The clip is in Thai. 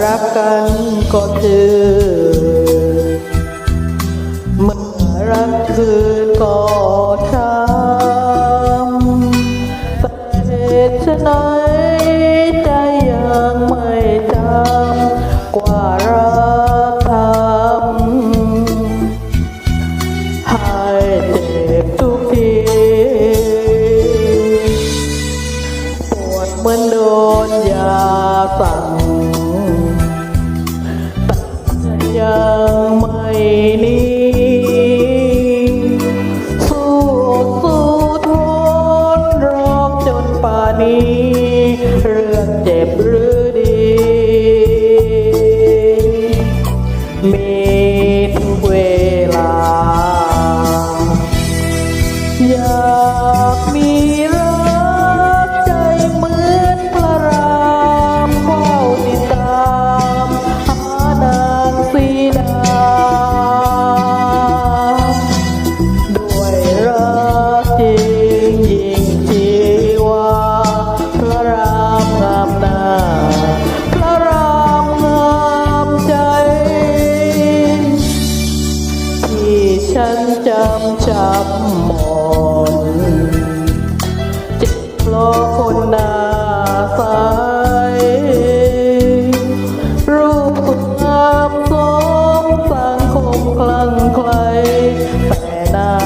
รักกันก็เจอเมื่อรักคืนก็ช้ำแต่เหตุไฉนใจยังไม่จำกว่ารักทำให้เจ็บทุกทีปวดเหมือนโดนยาสั่ง นี้ เรื่องเจ็บเรื่อง ช้ำจำหมอนเจ็บเพราะคนหน้าใสรูปสุงามสมสังคมคลั่งไคลแต่หน้า